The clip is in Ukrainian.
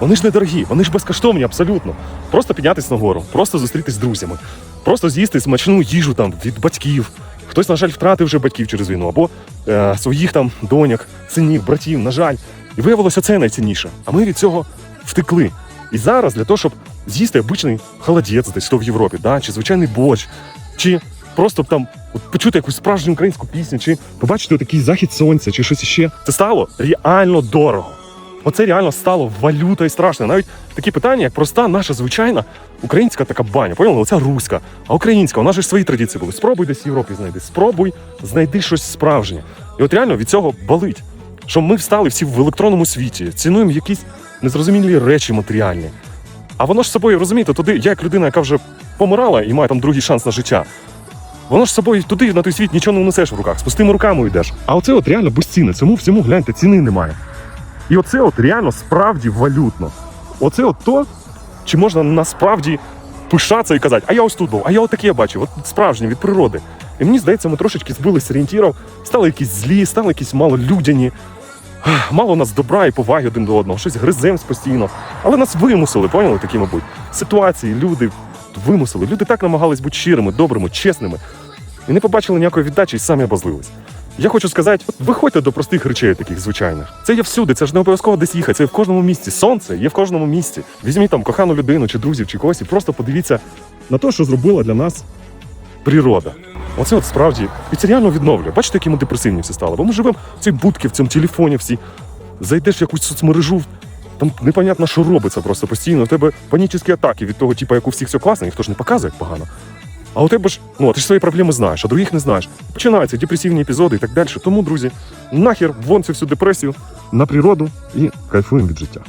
Вони ж недорогі, вони ж безкоштовні абсолютно. Просто піднятися нагору, просто зустрітись з друзями, просто з'їсти смачну їжу там від батьків. Хтось, на жаль, втратив вже батьків через війну, або е, своїх там доньок, синів, братів, на жаль. І виявилося це найцінніше. А ми від цього втекли. І зараз для того, щоб з'їсти обичний холодець десь то в Європі, да? чи звичайний борщ, чи просто там от, почути якусь справжню українську пісню, чи побачити такий захід сонця, чи щось іще. Це стало реально дорого. Оце реально стало валютою страшно. Навіть такі питання, як проста наша звичайна українська така баня. Поняли? Оця руська, а українська, у нас ж свої традиції були. Спробуй десь в Європі знайди, спробуй знайди щось справжнє. І от реально від цього болить. Що ми встали всі в електронному світі, цінуємо якісь незрозумілі речі матеріальні. А воно ж собою, розумієте, туди, я як людина, яка вже помирала і має там другий шанс на життя. Воно ж собою туди, на той світ, нічого не несеш в руках, з пустими руками йдеш. А оце от реально безцінне. Цьому всьому гляньте, ціни немає. І оце от реально справді валютно. Оце от то, чи можна насправді пишатися і казати, а я ось тут був, а я от таке бачив, от справжнє від природи. І мені здається, ми трошечки збились з стали якісь злі, стали якісь малолюдяні. Мало у нас добра і поваги один до одного, щось гриземось постійно. Але нас вимусили, поняли такі, мабуть. Ситуації, люди вимусили. Люди так намагались бути щирими, добрими, чесними. І не побачили ніякої віддачі і самі обозлились. Я хочу сказати, виходьте до простих речей, таких звичайних. Це є всюди, це ж не обов'язково десь їхати. Це є в кожному місці. Сонце є в кожному місці. Візьміть там кохану людину, чи друзів, чи когось, і просто подивіться на те, що зробила для нас природа. Оце от справді і це реально відновлює. Бачите, які ми депресивні всі стали. Бо ми живемо в цій будці, в цьому телефоні всі. Зайдеш в якусь соцмережу, там непонятно, що робиться просто постійно. У тебе панічні атаки від того, типу, як у всіх все класно, ніхто ж не показує як погано. А у тебе ж, ну, ти ж свої проблеми знаєш, а других не знаєш. Починаються депресивні епізоди і так далі. Тому, друзі, нахер вон цю всю депресію на природу і кайфуємо від життя.